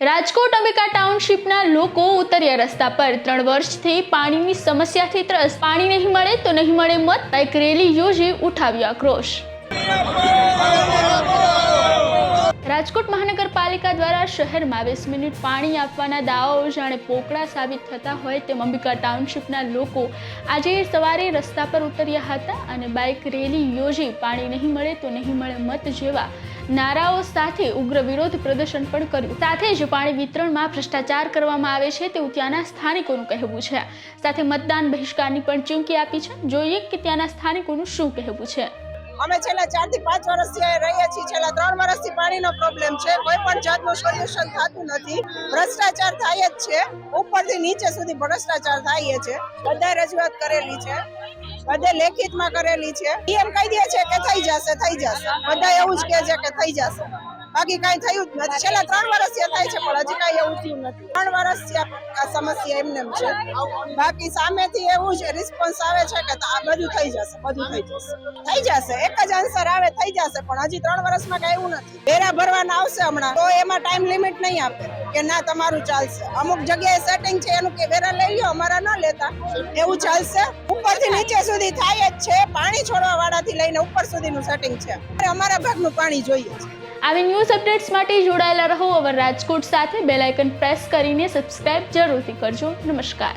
રાજકોટ અંબિકા ટાઉનશીપના લોકો ઉતર્યા રસ્તા પર. ત્રણ વર્ષથી પાણીની સમસ્યાથી ત્રસ્ત. પાણી નહીં મળે તો નહીં મળે મત. બાઇક રેલી યોજી ઉઠાવ્યો આક્રોશ. રાજકોટ મહાનગરપાલિકા દ્વારા શહેરમાં વીસ મિનિટ પાણી આપવાના દાવાઓ જાણે પોકળા સાબિત થતા હોય તેમ અંબિકા ટાઉનશીપના લોકો આજે સવારે રસ્તા પર ઉતર્યા હતા અને બાઇક રેલી યોજી પાણી નહીં મળે તો નહીં મળે મત જેવા નારાઓ સાથે ઉગ્ર વિરોધ પ્રદર્શન પણ કર્યું. સાથે જ પાણી વિતરણમાં ભ્રષ્ટાચાર કરવામાં આવે છે તેવું ત્યાંના સ્થાનિકોનું કહેવું છે. સાથે મતદાન બહિષ્કારની પણ ચીમકી આપી છે. જોઈએ કે ત્યાંના સ્થાનિકોનું શું કહેવું છે. અમે છેલ્લા ચારથી પાંચ વર્ષથી રહીએ છીએ. છેલ્લા ત્રણ વર્ષથી પાણીનો પ્રોબ્લેમ છે. કોઈ પણ જાતનું સોલ્યુશન થતું નથી. ભ્રષ્ટાચાર થાય જ છે. ઉપરથી નીચે સુધી ભ્રષ્ટાચાર થાય છે. બધા રજૂઆત કરેલી છે. બધે લેખિતમાં કરેલી છે. એમ કહી દે છે કે થઈ જશે થઈ જશે. બધા એવું જ કહે છે કે થઈ જશે. બાકી કઈ થયું જ નથી. છેલ્લા ત્રણ વર્ષથી થાય છે, પણ હજી કઈ એવું નથી. ત્રણ વર્ષથી આ સમસ્યા એમને છે. બાકી સામેથી એવું જ રિસ્પોન્સ આવે છે કે આ બધું થઈ જશે, બધું થઈ જશે. થઈ જશે, એક જ આન્સર આવે, થઈ જશે, પણ હજી ત્રણ વર્ષમાં કઈ એવું નથી. વેરા ભરવાના આવશે હમણાં, તો એમાં ટાઈમ લિમિટ નહીં આપે કે ના તમારું ચાલશે. અમુક જગ્યાએ સેટિંગ છે એનું કે વેરા લઈ લો અમારા ન લેતા. એવું ચાલશે. ઉપરથી નીચે સુધી થાય જ છે. પાણી છોડવા વાળાથી લઈને ઉપર સુધીનું સેટિંગ છે. અમારા ભાગનું પાણી જોઈએ છે. આવી ન્યૂઝ અપડેટ્સ માટે જોડાયેલા રહો. અવર રાજકોટ સાથે બેલ આઇકન પ્રેસ કરીને સબસ્ક્રાઇબ જરૂરથી કરજો. નમસ્કાર.